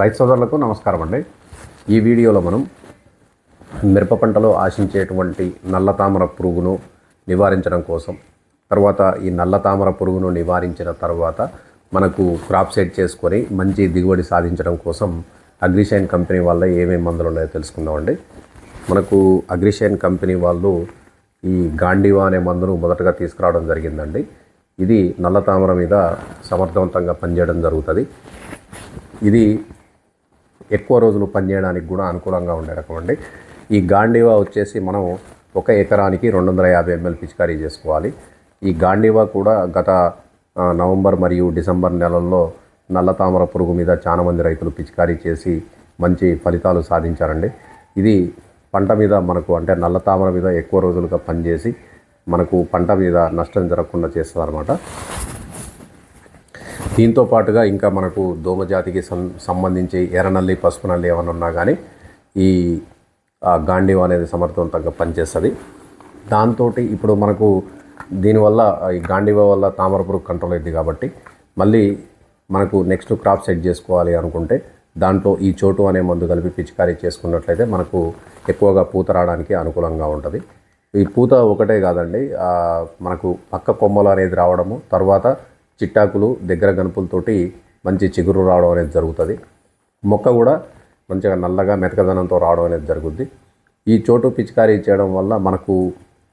రైతు సోదరులకు నమస్కారం అండి. ఈ వీడియోలో మనం మిరప పంటలో ఆశించేటువంటి నల్ల తామర పురుగును నివారించడం కోసం తర్వాత ఈ నల్ల తామర పురుగును నివారించిన తర్వాత మనకు క్రాప్ సెట్ చేసుకొని మంచి దిగుబడి సాధించడం కోసం అగ్రిషైన్ కంపెనీ వాళ్ళ ఏమేమి మందులు ఉన్నాయో తెలుసుకుందామండి మనకు అగ్రిషైన్ కంపెనీ వాళ్ళు ఈ గాండివా అనే మందును మొదటగా తీసుకురావడం జరిగిందండి. ఇది నల్ల తామర మీద సమర్థవంతంగా పనిచేయడం జరుగుతుంది. ఇది ఎక్కువ రోజులు పనిచేయడానికి కూడా అనుకూలంగా ఉండే రకం అండి. ఈ గాండివా వచ్చేసి మనం ఒక ఎకరానికి రెండు వందల యాభై ఎంఎల్ పిచికారీ చేసుకోవాలి. ఈ గాండివా కూడా గత నవంబర్ మరియు డిసెంబర్ నెలల్లో నల్ల తామర పురుగు మీద చాలా మంది రైతులు పిచికారీ చేసి మంచి ఫలితాలు సాధించారండి. ఇది పంట మీద మనకు అంటే నల్ల తామర మీద ఎక్కువ రోజులుగా పనిచేసి మనకు పంట మీద నష్టం జరగకుండా చేస్తుంది దీంతో పాటుగా ఇంకా మనకు దోమజాతికి సం సంబంధించి ఎర్రనల్లి పసుపు నల్లి ఏమైనా ఉన్నా కానీ ఈ ఆ, అనేది సమర్థవంతంగా పనిచేస్తుంది దాంతో ఇప్పుడు మనకు దీనివల్ల ఈ గాంధీవ వల్ల తామరపురుగు కంట్రోల్ అయింది కాబట్టి మళ్ళీ మనకు నెక్స్ట్ క్రాప్ సెట్ చేసుకోవాలి అనుకుంటే దాంట్లో ఈ చోటు అనే మందు కలిపి పిచికారీ చేసుకున్నట్లయితే మనకు ఎక్కువగా పూత రావడానికి అనుకూలంగా ఉంటుంది. ఈ పూత ఒకటే కాదండి మనకు పక్క కొమ్మలు అనేది రావడము తర్వాత చిట్టాకులు దగ్గర గనుపులతోటి మంచి చిగురు రావడం అనేది జరుగుతుంది. మొక్క కూడా మంచిగా నల్లగా మెతకదనంతో రావడం అనేది జరుగుద్ది. ఈ చోటు పిచికారీ చేయడం వల్ల మనకు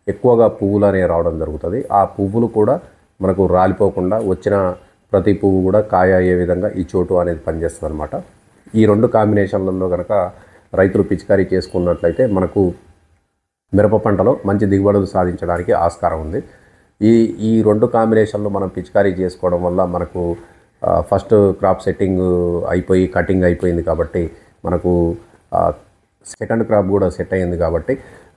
ఎక్కువగా పువ్వులు అనేవి రావడం జరుగుతుంది. ఆ పువ్వులు కూడా మనకు రాలిపోకుండా వచ్చిన ప్రతి పువ్వు కూడా కాయ అయ్యే విధంగా ఈ చోటు అనేది పనిచేస్తుంది అనమాట ఈ రెండు కాంబినేషన్లలో కనుక రైతులు పిచికారీ చేసుకున్నట్లయితే మనకు మిరప పంటలో మంచి దిగుబడులు సాధించడానికి ఆస్కారం ఉంది. ఈ ఈ రెండు కాంబినేషన్లు మనం పిచికారీ చేసుకోవడం వల్ల మనకు ఫస్ట్ క్రాప్ సెట్టింగ్ అయిపోయి కటింగ్ అయిపోయింది కాబట్టి మనకు సెకండ్ క్రాప్ కూడా సెట్ అయ్యింది కాబట్టి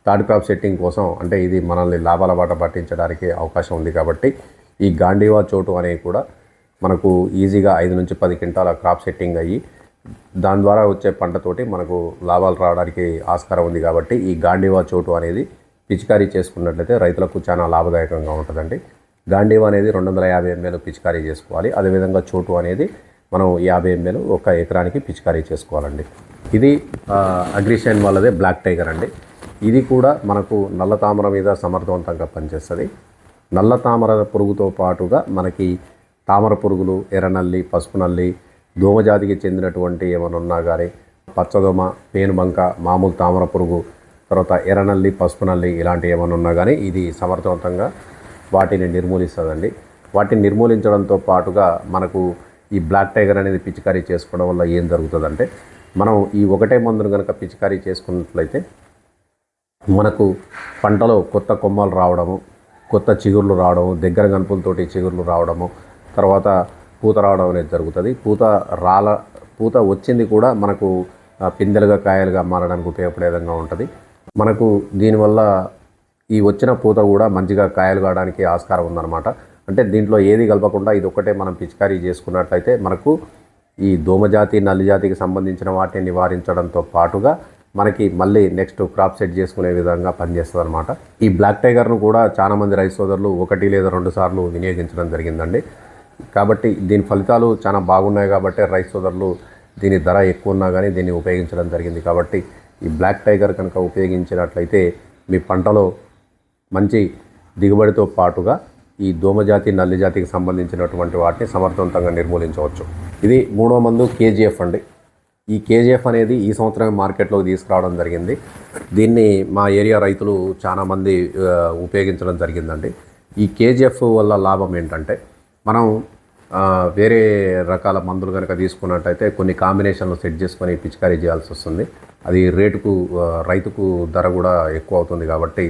థర్డ్ క్రాప్ సెట్టింగ్ కోసం అంటే ఇది మనల్ని లాభాల బాట పట్టించడానికి అవకాశం ఉంది కాబట్టి ఈ గాంధీవా చోటు అనేవి కూడా మనకు ఈజీగా ఐదు నుంచి పది క్వింటాల క్రాప్ సెట్టింగ్ అయ్యి దాని ద్వారా వచ్చే పంటతోటి మనకు లాభాలు రావడానికి ఆస్కారం ఉంది కాబట్టి ఈ గాంధీవా చోటు అనేది పిచికారీ చేసుకున్నట్లయితే రైతులకు చాలా లాభదాయకంగా ఉంటుందండి. గాంధీవా అనేది రెండు వందల యాభై ఎంఎల్ పిచికారీ చేసుకోవాలి. అదేవిధంగా చోటు అనేది మనం యాభై ఎంఎల్ ఒక ఎకరానికి పిచికారీ చేసుకోవాలండి. ఇది అగ్రిషైన్ వాళ్ళదే బ్లాక్ టైగర్ అండి. ఇది కూడా మనకు నల్ల తామర మీద సమర్థవంతంగా పనిచేస్తుంది. నల్ల తామర పురుగుతో పాటుగా మనకి తామర పురుగులు ఎర్రనల్లి పసుపు నల్లి దోమజాతికి చెందినటువంటి ఏమైనా ఉన్నా కానీ పచ్చదోమ పేనుబంక మామూలు తామర పురుగు తర్వాత ఎర్రనల్లి పసుపు నల్లి ఇలాంటివి ఏమైనా ఉన్నా కానీ ఇది సమర్థవంతంగా వాటిని నిర్మూలిస్తుందండి. వాటిని నిర్మూలించడంతో పాటుగా మనకు ఈ బ్లాక్ టైగర్ అనేది పిచికారీ చేసుకోవడం వల్ల ఏం జరుగుతుందంటే మనం ఈ ఒకటే మందును కనుక పిచికారీ చేసుకున్నట్లయితే మనకు పంటలో కొత్త కొమ్మలు రావడము కొత్త చిగుర్లు రావడము దగ్గర గనుపులతోటి చిగుర్లు రావడము తర్వాత పూత రావడం అనేది జరుగుతుంది. పూత రాల పూత వచ్చింది కూడా మనకు పిందెలుగా కాయలుగా మారడానికి ఉపయోగపడే విధంగా ఉంటుంది. మనకు దీనివల్ల ఈ వచ్చిన పూత కూడా మంచిగా కాయలు కావడానికి ఆస్కారం ఉందన్నమాట. అంటే దీంట్లో ఏది కలపకుండా ఇది ఒక్కటే మనం పిచికారీ చేసుకున్నట్లయితే మనకు ఈ దోమజాతి నల్లిజాతికి సంబంధించిన వాటిని నివారించడంతో పాటుగా మనకి మళ్ళీ నెక్స్ట్ క్రాప్ సెట్ చేసుకునే విధంగా పనిచేస్తుంది అనమాట ఈ బ్లాక్ టైగర్ను కూడా చాలా మంది రైతు సోదరులు ఒకటి లేదా రెండు సార్లు వినియోగించడం జరిగిందండి. కాబట్టి దీని ఫలితాలు చాలా బాగున్నాయి కాబట్టి రైతు సోదరులు దీని ధర ఎక్కువ ఉన్నా కానీ దీన్ని ఉపయోగించడం జరిగింది కాబట్టి ఈ బ్లాక్ టైగర్ కనుక ఉపయోగించినట్లయితే మీ పంటలో మంచి దిగుబడితో పాటుగా ఈ దోమజాతి నల్లి జాతికి సంబంధించినటువంటి వాటిని సమర్థవంతంగా నిర్మూలించవచ్చు. ఇది మూడో మందు కేజీఎఫ్ అండి. ఈ కేజీఎఫ్ అనేది ఈ సంవత్సరం మార్కెట్లోకి తీసుకురావడం జరిగింది. దీన్ని మా ఏరియా రైతులు చాలామంది ఉపయోగించడం జరిగిందండి. ఈ కేజీఎఫ్ వల్ల లాభం ఏంటంటే మనం వేరే రకాల మందులు కనుక తీసుకున్నట్టయితే కొన్ని కాంబినేషన్లు సెట్ చేసుకొని పిచికారీ చేయాల్సి వస్తుంది. అది రేటుకు రైతుకు ధర కూడా ఎక్కువ అవుతుంది కాబట్టి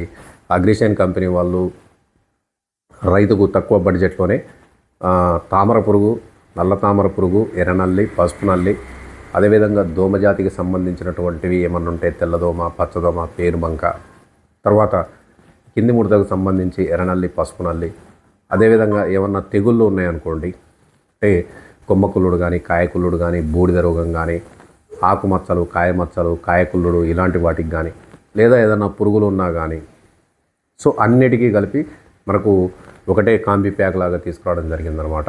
అగ్రిషైన్ కంపెనీ వాళ్ళు రైతుకు తక్కువ బడ్జెట్లోనే తామర పురుగు నల్ల తామర పురుగు ఎర్రనల్లి పసుపు నల్లి అదేవిధంగా దోమజాతికి సంబంధించినటువంటివి ఏమన్నా ఉంటే తెల్లదోమ పచ్చదోమ పేరుబంక తర్వాత కింది ముడతకు సంబంధించి ఎర్రనల్లి పసుపు నల్లి అదేవిధంగా ఏమన్నా తెగుళ్ళు ఉన్నాయనుకోండి అంటే కొమ్మకుల్లుడు కానీ కాయకుల్లుడు కానీ బూడిద రోగం కానీ ఆకుమచ్చలు కాయమచ్చలు కాయకుల్లుడు ఇలాంటి వాటికి కానీ లేదా ఏదైనా పురుగులు ఉన్నా కానీ సో అన్నిటికీ కలిపి మనకు ఒకటే కాంబి ప్యాక్ లాగా తీసుకురావడం జరిగిందనమాట.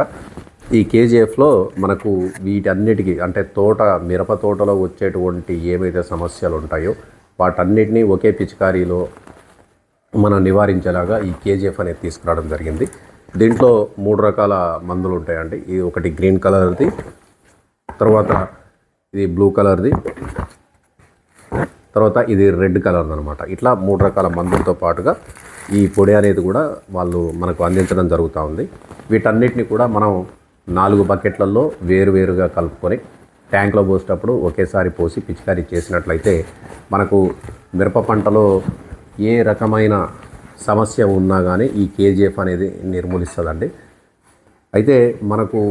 ఈ కేజీఎఫ్లో మనకు వీటన్నిటికీ అంటే తోట మిరప తోటలో వచ్చేటువంటి ఏమైతే సమస్యలు ఉంటాయో వాటన్నిటినీ ఒకే పిచికారీలో మనం నివారించేలాగా ఈ కేజీఎఫ్ అనేది తీసుకురావడం జరిగింది. దీంట్లో మూడు రకాల మందులు ఉంటాయండి. ఇది ఒకటి గ్రీన్ కలర్ది తర్వాత ఇది బ్లూ కలర్ది తర్వాత ఇది రెడ్ కలర్ అనమాట ఇట్లా మూడు రకాల మందులతో పాటుగా ఈ పొడి అనేది కూడా వాళ్ళు మనకు అందించడం జరుగుతూ ఉంది. వీటన్నిటిని కూడా మనం నాలుగు బకెట్లలో వేరువేరుగా కలుపుకొని ట్యాంక్లో పోసేటప్పుడు ఒకేసారి పోసి పిచికారీ చేసినట్లయితే మనకు మిరప పంటలో ఏ రకమైన సమస్య ఉన్నా కానీ ఈ కేజీఎఫ్ అనేది నిర్మూలిస్తుందండి. అయితే మనకు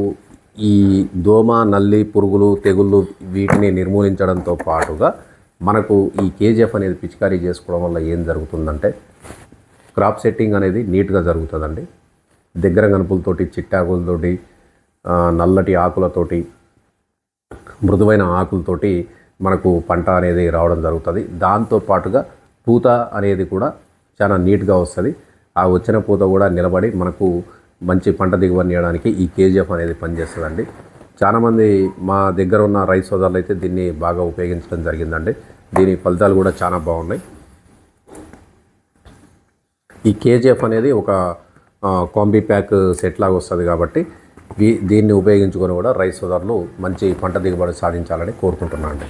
ఈ దోమ నల్లి పురుగులు తెగుళ్ళు వీటిని నిర్మూలించడంతో పాటుగా మనకు ఈ కేజీఎఫ్ అనేది పిచికారీ చేసుకోవడం వల్ల ఏం జరుగుతుందంటే క్రాప్ సెట్టింగ్ అనేది నీట్గా జరుగుతుందండి. దగ్గర గనుపులతోటి చిట్టాకులతోటి నల్లటి ఆకులతోటి మృదువైన ఆకులతోటి మనకు పంట అనేది రావడం జరుగుతుంది. దాంతో పాటుగా పూత అనేది కూడా చాలా నీట్గా వస్తుంది. ఆ వచ్చిన పూత కూడా నిలబడి మనకు మంచి పంట దిగుబడి ఇవ్వడానికి ఈ కేజీఎఫ్ అనేది పనిచేస్తుందండి. చాలామంది మా దగ్గర ఉన్న రైస్ సోదరులు అయితే దీన్ని బాగా ఉపయోగించడం జరిగిందండి. దీని ఫలితాలు కూడా చాలా బాగున్నాయి. ఈ కేజీఎఫ్ అనేది ఒక కాంబీ ప్యాక్ సెట్ లాగా వస్తుంది కాబట్టి దీన్ని ఉపయోగించుకొని కూడా రైస్ సోదరులు మంచి పంట దిగుబడి సాధించాలని కోరుకుంటున్నాను అండి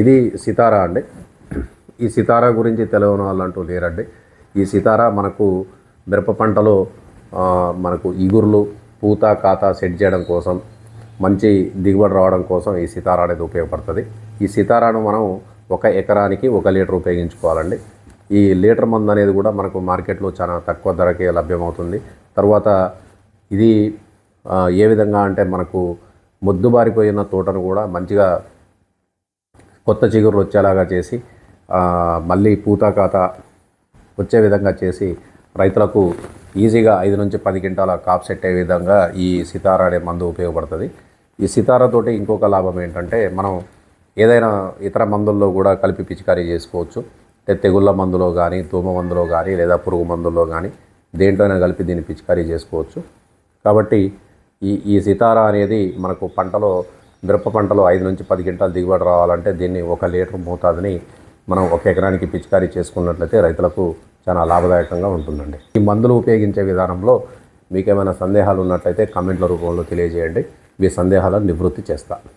ఇది సితారా అండి. ఈ సితారా గురించి తెలియని వాళ్ళంటూ లేరండి. ఈ సితారా మనకు మిరప పంటలో మనకు ఇగుర్లు పూత కాత సెట్ చేయడం కోసం మంచి దిగుబడి రావడం కోసం ఈ సితారా అనేది ఉపయోగపడుతుంది. ఈ సితారాను మనం ఒక ఎకరానికి ఒక లీటర్ ఉపయోగించుకోవాలండి. ఈ లీటర్ మందు అనేది కూడా మనకు మార్కెట్లో చాలా తక్కువ ధరకే లభ్యమవుతుంది. తర్వాత ఇది ఏ విధంగా అంటే మనకు మొద్దుబారిపోయిన తోటను కూడా మంచిగా కొత్త చిగురులు వచ్చేలాగా చేసి మళ్ళీ పూత కాత వచ్చే విధంగా చేసి రైతులకు ఈజీగా ఐదు నుంచి పది క్వింటాల కాప్ సెట్ అయ్యే విధంగా ఈ సితారా అనే మందు ఉపయోగపడుతుంది. ఈ సితారాతోటి ఇంకొక లాభం ఏంటంటే మనం ఏదైనా ఇతర మందుల్లో కూడా కలిపి పిచికారీ చేసుకోవచ్చు. అంటే తెగుళ్ళ మందులో కానీ తూమ మందులో కానీ లేదా పురుగు మందుల్లో కానీ దేంట్లోనే కలిపి దీన్ని పిచికారీ చేసుకోవచ్చు. కాబట్టి ఈ ఈ సితారా అనేది మనకు పంటలో మిరప పంటలో ఐదు నుంచి పది క్వింటాలు దిగుబడి రావాలంటే దీన్ని ఒక లీటర్ మోతాదుని మనం ఒక ఎకరానికి పిచికారీ చేసుకున్నట్లయితే రైతులకు చాలా లాభదాయకంగా ఉంటుందండి. ఈ మందులు ఉపయోగించే విధానంలో మీకేమైనా సందేహాలు ఉన్నట్లయితే కామెంట్ల రూపంలో తెలియజేయండి. మీ సందేహాలను నివృత్తి చేస్తాను